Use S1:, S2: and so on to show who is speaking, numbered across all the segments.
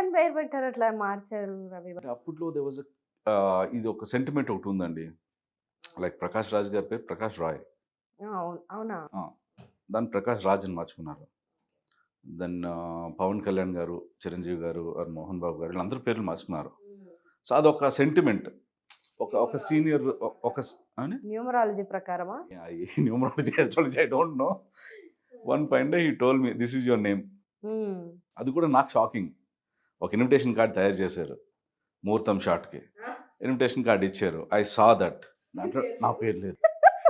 S1: ఎందుకని పేరు పెట్టారు అట్లా మార్చారు రవి
S2: అప్పట్లో దే వాజ్ ఇది ఒక సెంటిమెంట్ ఒకటి ఉందండి. లైక్ ప్రకాష్ రాజ్ గారి పేరు ప్రకాష్ రాయ్.
S1: అవును-
S2: దాన్ని ప్రకాష్ రాజ్ అని మార్చుకున్నారు. దెన్ పవన్ కళ్యాణ్ గారు చిరంజీవి గారు ఆర్ మోహన్ బాబు గారు వీళ్ళందరూ పేర్లు మార్చుకున్నారు. సో అదొక సెంటిమెంట్ ఒక ఒక సీనియర్ ఒక
S1: numerology ప్రకారమా?
S2: Numerology astrology I don't know one point he told me this is your name. అది కూడా నాకు షాకింగ్ ఒక ఇన్విటేషన్ కార్డ్ తయారు చేశారు. ముహూర్తం షాట్కి ఇన్విటేషన్ కార్డ్ ఇచ్చారు. ఐ సా దట్ దాంట్లో నా పేరు లేదు.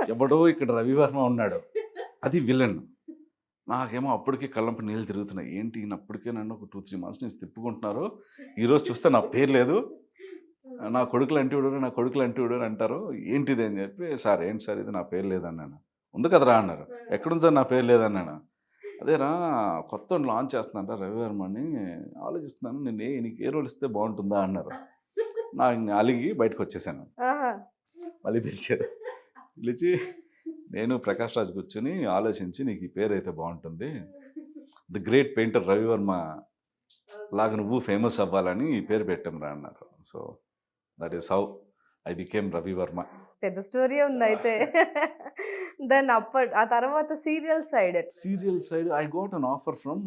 S2: ఎవడో ఇక్కడ రవివర్మ ఉన్నాడు. అది విలన్ నాకేమో అప్పటికే కళ్ళంప నీళ్ళు తిరుగుతున్నాయి. ఏంటి ఈయన అప్పటికే నన్ను ఒక టూ త్రీ మంత్స్ నుంచి తిప్పుకుంటున్నారు? ఈరోజు చూస్తే నా పేరు లేదు. నా కొడుకులు అంటే విడరు నా కొడుకులు అంటే విడరు అంటారు. ఏంటిది అని చెప్పి సార్ ఏంటి సార్? ఇది నా పేరు లేదన్నాను. ఉంది కదరా అన్నారు. ఎక్కడుంది సార్? నా పేరు లేదన్నాను. అదేరా కొత్త లాంచ్ చేస్తున్నట రవివర్మ అని ఆలోచిస్తున్నాను. నేను ఏ నీకు ఏ రోల్ ఇస్తే బాగుంటుందా అన్నారు. ఇంక అలిగి బయటకు వచ్చేసాను. మళ్ళీ పిలిచారు. పిలిచి నేను ప్రకాష్ రాజ్ కూర్చొని ఆలోచించి నీకు ఈ పేరు అయితే బాగుంటుంది. ది గ్రేట్ పెయింటర్ రవివర్మ లాగా నువ్వు ఫేమస్ అవ్వాలని ఈ పేరు పెట్టాం రా అన్నారు. So that is how I became Ravi Varma.
S1: పెద్ద స్టోరీ ఉంది అయితే. దాన్ని అప్పటి ఆ తర్వాత serial side.
S2: Serial side I got an offer from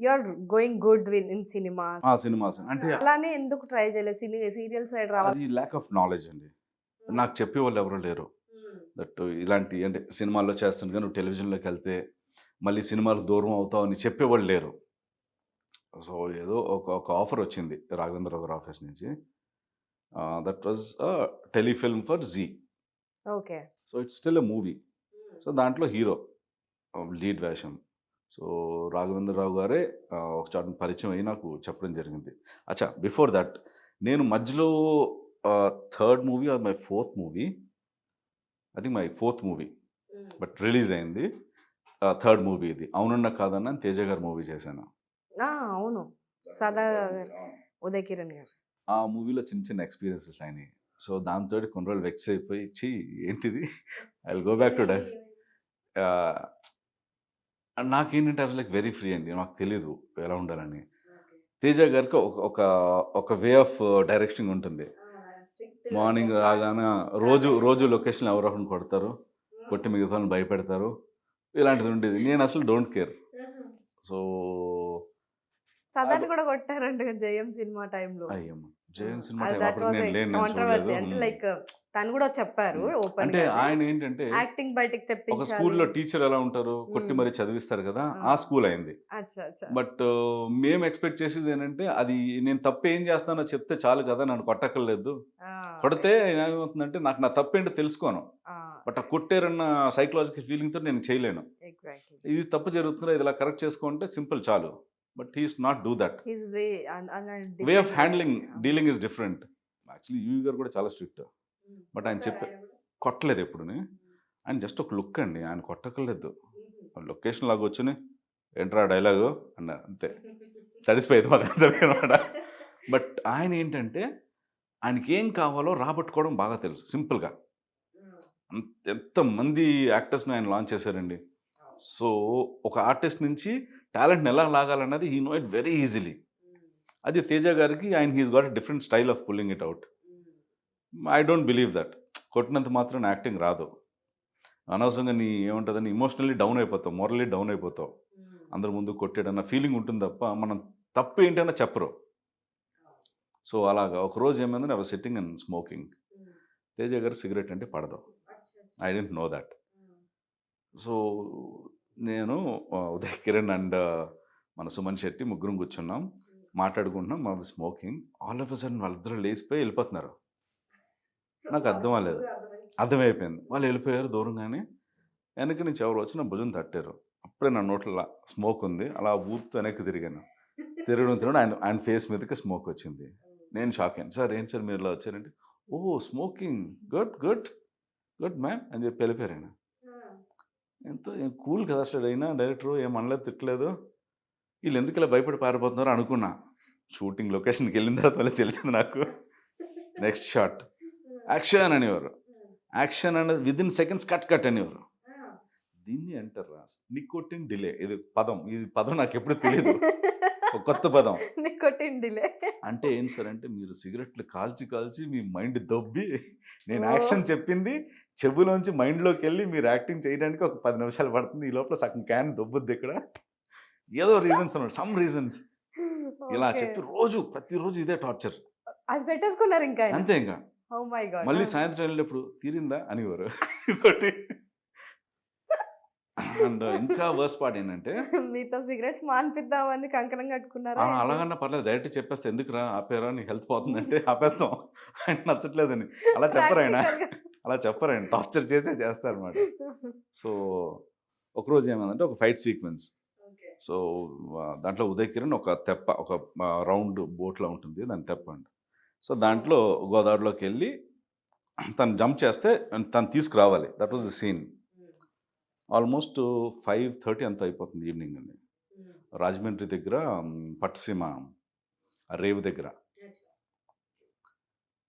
S1: you are going good win in cinema
S2: ఆ సినిమాస్. అంటే
S1: అలానే ఎందుకు ట్రై చేయలేదు? సీరియల్ సైడ్ రావాలి
S2: అది ల్యాక్ ఆఫ్ నాలెడ్జ్ అండి. నాకు చెప్పేవాళ్ళు ఎవరు లేరు. దట్ ఇలాంటి అంటే సినిమాల్లో చేస్తాను కానీ నువ్వు టెలివిజన్లోకి వెళ్తే మళ్ళీ సినిమాలు దూరం అవుతావు అని చెప్పేవాళ్ళు లేరు. సో ఏదో ఒక ఒక ఆఫర్ వచ్చింది రాఘవేంద్రరావు గారి ఆఫీస్ నుంచి. That was telefilm for Zee
S1: okay.
S2: So it's still a movie so దాంట్లో హీరో లీడ్ వేషం. సో రాఘవేంద్రరావు గారే ఒక చోట పరిచయం అయ్యి నాకు చెప్పడం జరిగింది. అచ్చా బిఫోర్ దట్ నేను మధ్యలో third movie or my fourth movie అది my fourth movie but release అయింది. థర్డ్ మూవీ ఇది. అవునన్నా కాదన్నా అని తేజ గారు మూవీ చేశాను.
S1: అవును. సదా ఉదయ్ కిరణ్ గారు.
S2: ఆ మూవీలో చిన్న చిన్న ఎక్స్పీరియన్సెస్ అయినాయి. సో దాంతో కొన్ని రోజులు వెక్స్ అయిపోయి ఇచ్చి ఏంటిది? I will go back to there నాకేంటంటే I was like very free అండి. నాకు తెలీదు ఎలా ఉండాలని. తేజ గారికి ఒక ఒక ఒక వే ఆఫ్ డైరెక్షన్ ఉంటుంది. మార్నింగ్ రాగానే రోజు రోజు లొకేషన్ ఎవరో ఒకరిని కొడతారు. కొట్టి మిగతా భయపెడతారు. ఇలాంటిది ఉండేది. నేను అసలు డోంట్ కేర్ సో
S1: సదాన్ని కూడా కొట్టారంట జయం సినిమా టైంలో.
S2: Jayam cinema
S1: controversy. అంటే. లైక్ తను కూడా చెప్పారు ఓపెన్
S2: అంటే ఆయన ఏంటంటే
S1: యాక్టింగ్ బయటికి
S2: ఒక స్కూల్లో టీచర్ ఎలా ఉంటారు? కొట్టి. మరి చదివిస్తారు కదా
S1: ఆ.
S2: స్కూల్ అయింది. బట్ మేము ఎక్స్పెక్ట్ చేసేది ఏంటంటే అది నేను తప్పు ఏం చేస్తానో చెప్తే చాలు కదా నన్ను కొట్టక్కర్లేదు. కొడితే ఏమవుతుందంటే నాకు నా తప్పు ఏంటో తెలుసుకోను బట్ ఆ కొట్టారన్న సైకలాజికల్ ఫీలింగ్తో నేను చేయలేను. ఇది తప్పు జరుగుతుందో ఇది ఇలా కరెక్ట్ చేసుకుంటే సింపుల్ చాలు. But he's not do that
S1: His way and- and a
S2: way of
S1: different
S2: handling. Dealing is different actually you గారు కూడా చాలా స్ట్రిక్ట్ బట్ ఆయన చెప్పే కొట్టలేదు ఎప్పుడుని. ఆయన జస్ట్ ఒక లుక్ అండి ఆయన కొట్టకలేదు. లొకేషన్ లాగా వచ్చుని ఏంట్రా డైలాగు అన్నారు అంతే. తడిసిపోయేది మాకు అందరికీ అనమాట. బట్ ఆయన ఏంటంటే ఆయనకి ఏం కావాలో రాబట్టుకోవడం బాగా తెలుసు సింపుల్గా ఎంతమంది యాక్టర్స్ని ఆయన లాంచ్ చేశారండి. సో ఒక ఆర్టిస్ట్ నుంచి టాలెంట్ని ఎలా లాగాలన్నది he know it very easily. అది తేజ గారికి ఆయన he's got different style of pulling it out I don't believe that. కొట్టినంత మాత్రం యాక్టింగ్ రాదు. అనవసరంగా నీ ఏముంటుందని ఇమోషనల్లీ డౌన్ అయిపోతావు మొరలీ డౌన్ అయిపోతావు. అందరి ముందు కొట్టాడన్న ఫీలింగ్ ఉంటుంది తప్ప మనం తప్పు ఏంటన్నా చెప్పరు. సో అలాగా ఒక రోజు ఏమైందని అవి సిట్టింగ్ అండ్ స్మోకింగ్ తేజ గారు సిగరెట్ అంటే పడదు. I don't know that so నేను ఉదయ్ కిరణ్ అండ్ మన సుమన్ శెట్టి ముగ్గురం కూర్చున్నాం. మాట్లాడుకుంటున్నాం. మా స్మోకింగ్. ఆల్ ఆఫ్ సడన్ వాళ్ళిద్దరూ లేచిపోయి వెళ్ళిపోతున్నారు. నాకు అర్థం అవ్వలేదు. అర్థమైపోయింది. వాళ్ళు వెళ్ళిపోయారు దూరంగానే. వెనక నుంచి ఎవరు వచ్చి నా భుజం తట్టారు. అప్పుడే నా నోట్లో స్మోక్ ఉంది. అలా ఊపుతూ వెనక్కి తిరిగాను. తిరగడం తిరగడం ఆయన ఆయన ఫేస్ మీదకి స్మోక్ వచ్చింది. నేను షాక్ అయ్యాను. సార్ ఏం సార్ మీరు ఇలా వచ్చారంటే? ఓ smoking. Good good. Good ma'am అని చెప్పి వెళ్ళిపోయారు ఆయన. ఎంతో కూల్ కదా అసలు అయినా డైరెక్టర్ ఏం అనలేదు తిట్టలేదు. వీళ్ళు ఎందుకు ఇలా భయపడి పారిపోతున్నారు అనుకున్నా. షూటింగ్ లొకేషన్కి వెళ్ళిన తర్వాత మళ్ళీ తెలిసింది నాకు. Next shot. యాక్షన్ అనేవారు. యాక్షన్ అనేది within seconds cut cut అనేవారు. దీన్ని అంటారు? Nicotine delay. ఇది పదం. ఇది పదం నాకు ఎప్పుడు తెలియదు ఒక కొత్త పదం.
S1: నికోటిండిలే
S2: అంటే ఏంటి సార్ అంటే మీరు సిగరెట్లు కాల్చి కాల్చి మీ మైండ్ దొబ్బి నేను. యాక్షన్ చెప్పింది చెవులోంచి మైండ్లోకి వెళ్ళి మీరు యాక్టింగ్ చేయడానికి ఒక పది నిమిషాలు పడుతుంది ఈ లోపల సగం క్యాన్ దొబ్బుద్ది ఇక్కడ. ఏదో రీజన్స్ అన్నమాట సమ్ రీజన్స్. ఇలా. చెప్పి రోజు ప్రతిరోజు ఇదే టార్చర్.
S1: అది పెట్టేసుకున్నారు ఇంకా.
S2: అంతే ఇంకా. మళ్ళీ సాయంత్రం వెళ్ళేటప్పుడు తీరిందా? అనేవారు. ఇంకోటి అండ్ ఇంకా వర్స్ పార్ట్ ఏంటంటే
S1: మీతో సిగరెట్స్ మాన్పిద్దామని కంకణం కట్టుకున్నారా
S2: "ఆ,
S1: ఏంటి?
S2: అలాగన్నా పర్లేదు. డైరెక్ట్ చెప్పేస్తే ఎందుకురా ఆపేరా? నీ హెల్త్ పోతుందంటే ఆపేస్తాం. ఆయన నచ్చట్లేదని. అలా చెప్పరు ఆయన.
S1: Practical గా.
S2: అలా చెప్పరు ఆయన. టార్చర్ చేసే చేస్తారు అనమాట సో ఒకరోజు ఏమైందంటే ఒక ఫైట్ సీక్వెన్స్. సో దాంట్లో ఉదయ్ కిరణ్ ఒక తెప్ప ఒక రౌండ్ బోట్లో ఉంటుంది. దాని తెప్ప అంట. సో దాంట్లో గోదావరిలోకి వెళ్ళి తను జంప్ చేస్తే తను తీసుకురావాలి. That was the scene almost five thirty అంత అయిపోతుంది ఈవినింగ్ అండి. రాజమండ్రి దగ్గర మ్, పట్టుసీమ ఆ రేవు దగ్గర.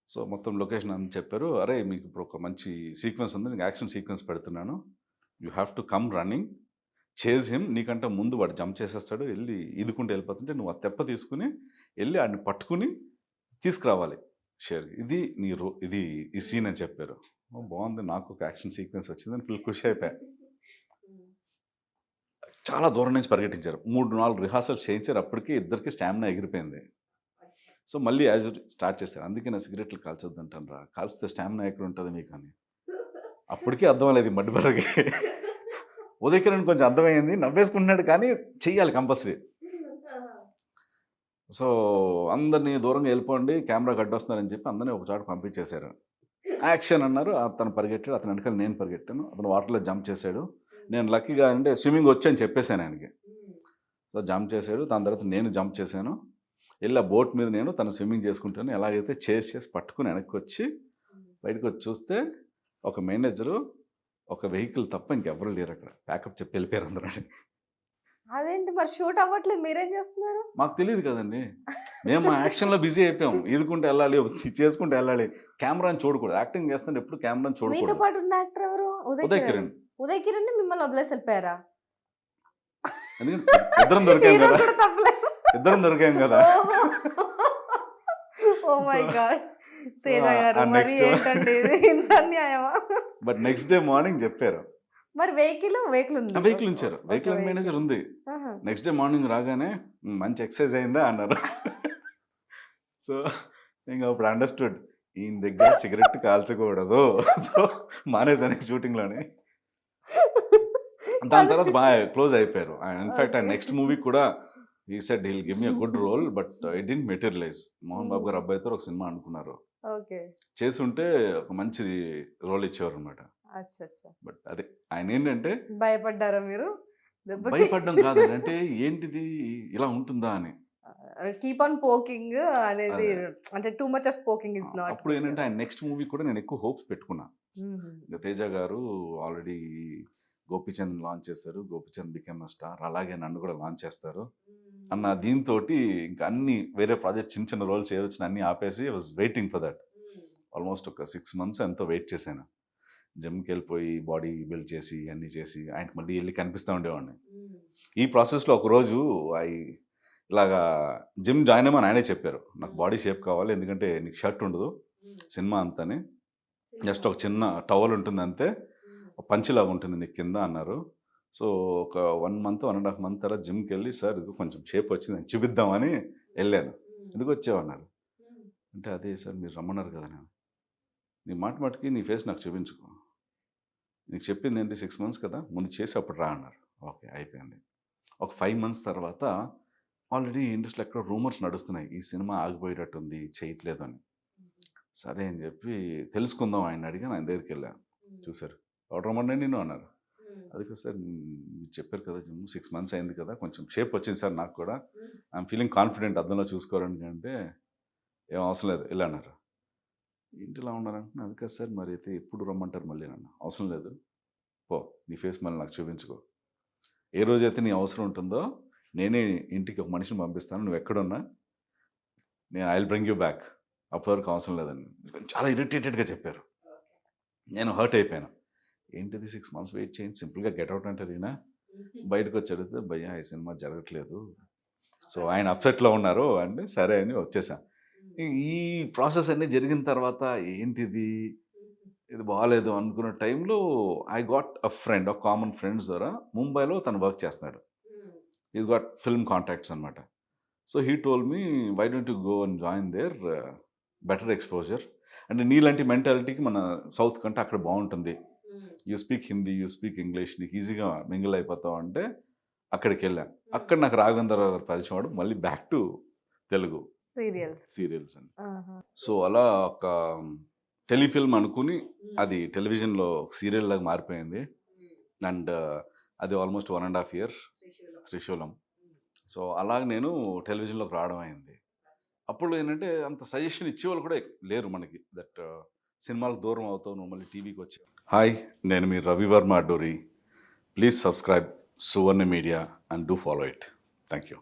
S2: సో మొత్తం లొకేషన్ అని చెప్పారు. అరే మీకు ఇప్పుడు ఒక మంచి సీక్వెన్స్ ఉంది. నీకు యాక్షన్ సీక్వెన్స్ పెడుతున్నాను. You have to come running. Chase him. నీకంటే ముందు వాడు జంప్ చేసేస్తాడు. వెళ్ళి ఈదుకుంటూ వెళ్ళిపోతుంటే నువ్వు ఆ తెప్ప తీసుకుని వెళ్ళి ఆడిని పట్టుకుని తీసుకురావాలి. షేర్. ఇది నీ రో ఇది ఈ సీన్ అని చెప్పారు. "ఓ, బాగుంది. నాకు ఒక యాక్షన్ సీక్వెన్స్ వచ్చిందని ఫుల్ ఖుషి అయిపోయా. చాలా దూరం నుంచి పరిగెట్టించారు. మూడు నాలుగు రిహార్సల్స్ చేయించారు. అప్పటికే ఇద్దరికి స్టామినా ఎగిరిపోయింది. సో మళ్ళీ యాజ్ స్టార్ట్ చేశారు. అందుకే నా సిగరెట్లు కాల్చొద్దు అంటాను రా. కాల్స్తే స్టామినా ఎక్కడ ఉంటుంది మీకు అని అప్పటికే అర్థం లేదు మడ్డి ఉదయకిరణ్ కొంచెం అర్థమైంది నవ్వేసుకుంటున్నాడు కానీ చెయ్యాలి కంపల్సరీ. సో అందరినీ దూరంగా వెళ్ళిపోండి. కెమెరా కట్టొస్తున్నారని చెప్పి అందరినీ ఒక చోట పంపించేశారు. యాక్షన్ అన్నారు. అతను పరిగెట్టాడు. అతను వెనకాల నేను పరిగెట్టాను. అతను వాటర్లో జంప్ చేశాడు. నేను లక్కీగా అంటే స్విమ్మింగ్ వచ్చి అని చెప్పేశాను ఆయనకి. సో జంప్ చేశాడు దాని తర్వాత నేను జంప్ చేశాను. వెళ్ళి ఆ బోట్ మీద నేను తను స్విమ్మింగ్ చేసుకుంటాను ఎలాగైతే చేసి చేసి పట్టుకుని వెనక్కి వచ్చి బయటకు వచ్చి చూస్తే ఒక మేనేజరు ఒక వెహికల్ తప్ప ఇంకెవరు లేరు అక్కడ. ప్యాకప్ చెప్పి వెళ్ళిపోయారు అందరూ
S1: అదేంటి మరి షూట్ అవ్వట్లేదు? మీరేం చేస్తున్నారు?
S2: మాకు తెలియదు కదండి. మేము మా యాక్షన్లో బిజీ అయిపోయాం. ఈదుకుంటూ వెళ్ళాలి చేసుకుంటూ వెళ్ళాలి. కెమెరాని చూడకూడదు. యాక్టింగ్ చేస్తుంటే ఎప్పుడు కెమెరాని
S1: మీతో
S2: చూడకూడదు
S1: పాటు ఉన్న యాక్టర్ ఎవరు? ఉదయ్ కిరణ్. ఉదయ్ కిరణ్ మిమ్మల్ని వదిలేసి వెళ్ళిపోయారా?
S2: ఇద్దరం దొరికాం కదా. ఇద్దరం దొరికాం కదా.
S1: Oh my God. తేజ గారు మరి ఏంటండి ఇంత అన్యాయమా?
S2: బట్ నెక్స్ట్ డే మార్నింగ్ చెప్పారు.
S1: మరి వెహికల్ వెహికల్ ఉంది.
S2: వెహికల్ ఉంచారు. వెహికల్ మేనేజర్ ఉంది. నెక్స్ట్ డే మార్నింగ్ రాగానే "మ్, మంచి ఎక్సర్సైజ్ అయిందా? అన్నారు. సో ఇంకా అప్పుడు అండర్స్టూడ్. ఈయన దగ్గర సిగరెట్ కాల్చకూడదు. సో మానేసాను షూటింగ్లోనే. దాని తర్వాత బాగా క్లోజ్ అయిపోయారు. ఇన్ఫాక్ట్ ఆయన. నెక్స్ట్ మూవీ కూడా he said he'll give me good role but it didn't materialise Mohan Babu గారు అబ్బాయితో ఒక సినిమా అనుకున్నారు.
S1: ఓకే
S2: చేసి ఉంటే ఒక మంచి రోల్ ఇచ్చేవారు అనమాట బట్ అదే ఆయన ఏంటంటే
S1: భయపడ్డారా మీరు?
S2: భయపడడం కాదు అంటే ఏంటిది? ఇలా ఉంటుందా అని.
S1: కీప్ ఆన్ పోకింగ్ అనేది. అంటే too much of poking is not
S2: అప్పుడు ఏంటంటే ఆయన నెక్స్ట్ మూవీ కూడా నేను ఎక్కువ హోప్స్ పెట్టుకున్నా. తేజ గారు ఆల్రెడీ గోపిచంద్ లాంచ్ చేశారు. గోపిచంద్ బికెమ్ స్టార్ అలాగే నన్ను కూడా లాంచ్ చేస్తారు. అన్న దీంతో ఇంకా అన్ని వేరే ప్రాజెక్ట్ చిన్న చిన్న రోల్స్ ఏ వచ్చినా అన్ని ఆపేసి was waiting for that almost ఒక సిక్స్ మంత్స్ ఎంతో వెయిట్ చేశాను. జిమ్కి వెళ్ళిపోయి బాడీ బిల్డ్ చేసి అన్నీ చేసి ఆయనకి మళ్ళీ వెళ్ళి కనిపిస్తూ ఉండేవాడిని. ఈ ప్రాసెస్లో ఒకరోజు ఐ ఇలాగా జిమ్ జాయిన్ అయ్యమని ఆయనే చెప్పారు. నాకు బాడీ షేప్ కావాలి. ఎందుకంటే నీకు షర్ట్ ఉండదు సినిమా అంతానే. జస్ట్ ఒక చిన్న టవల్ ఉంటుంది అంతే. పంచిలాగా ఉంటుంది నీకు కింద అన్నారు. సో ఒక one month one and half month తర్వాత జిమ్కి వెళ్ళి సార్ ఇది కొంచెం షేప్ వచ్చింది అని చూపిద్దామని వెళ్ళాను. ఎందుకు వచ్చావన్నారు అంటే అదే సార్ మీరు రమ్మన్నారు కదా నేను. నీ మాట మాటకి నీ ఫేస్ నాకు చూపించుకో. నీకు చెప్పింది ఏంటి సిక్స్ మంత్స్ కదా ముందు చేసి అప్పుడు రా అన్నారు. ఓకే అయిపోయింది. ఒక ఫైవ్ మంత్స్ తర్వాత ఆల్రెడీ ఇండస్ట్రీలో ఎక్కడో రూమర్స్ నడుస్తున్నాయి. ఈ సినిమా ఆగిపోయేటట్టుంది చేయట్లేదు అని సరే అని చెప్పి తెలుసుకుందాం ఆయన అడిగి ఆయన దగ్గరికి వెళ్ళాను చూశారు. ఆర్డర్ రమ్మండి నేను అన్నారు. అది కదా సార్ మీరు చెప్పారు కదా జిమ్ సిక్స్ మంత్స్ అయింది కదా కొంచెం షేప్ వచ్చింది సార్ నాకు కూడా. ఐఎమ్ ఫీలింగ్ కాన్ఫిడెంట్ అద్దంలో చూసుకోవడానికి అంటే ఏం అవసరం లేదు ఇలా అన్నారు. ఇంటిలో ఉన్నారంటే అది కదా సార్ మరి అయితే ఎప్పుడు రమ్మంటారు మళ్ళీ నన్ను. అవసరం లేదు. పో నీ ఫేస్ మళ్ళీ నాకు చూపించుకో. ఏ రోజైతే నీ అవసరం ఉంటుందో నేనే ఇంటికి ఒక మనిషిని పంపిస్తాను నువ్వు ఎక్కడున్నా నేను ఐ బ్రింగ్ యూ బ్యాక్. అప్పటి వరకు అవసరం లేదని చాలా ఇరిటేటెడ్గా చెప్పారు. నేను హర్ట్ అయిపోయాను. ఏంటిది సిక్స్ మంత్స్ వెయిట్ చేయండి సింపుల్గా గెట్ అవుట్ అంటారు ఈయన. బయటకు వచ్చి అడిగితే భయ్యా ఈ సినిమా జరగట్లేదు. సో ఆయన అప్సెట్లో ఉన్నారు అంటే సరే అని వచ్చేసాం. ఈ ప్రాసెస్ అన్నీ జరిగిన తర్వాత ఏంటిది? ఇది బాగాలేదు అనుకున్న టైంలో ఐ గాట్ అ ఫ్రెండ్ ఒక కామన్ ఫ్రెండ్స్ ద్వారా ముంబైలో తను వర్క్ చేస్తున్నాడు. ఈజ్ గాట్ ఫిల్మ్ కాంటాక్ట్స్ అనమాట so he told me why don't you go and join there better exposure అంటే నీలాంటి మెంటాలిటీకి మన సౌత్ కంటే అక్కడ బాగుంటుంది. You speak Hindi you speak English నీకు ఈజీగా మింగిల్ అయిపోతావు అంటే అక్కడికి వెళ్ళాను అక్కడ నాకు రాఘవేంద్రరావు గారు పరిచయం అవడం మళ్ళీ back to Telugu
S1: serials
S2: serials అని. సో అలా ఒక టెలిఫిల్మ్ అనుకుని అది టెలివిజన్లో సీరియల్ లాగా మారిపోయింది. అండ్ అది almost one and half year Trishulam. So అలా నేను టెలివిజన్లోకి రావడం అయింది. అప్పుడు ఏంటంటే అంత సజెషన్ ఇచ్చేవాళ్ళు కూడా లేరు మనకి. దట్ సినిమాలకు దూరం అవుతావు నువ్వు మళ్ళీ టీవీకి వచ్చి. హాయ్ నేను మీ Ravi Varma Adduri. Please subscribe Suvarna media and do follow it. Thank you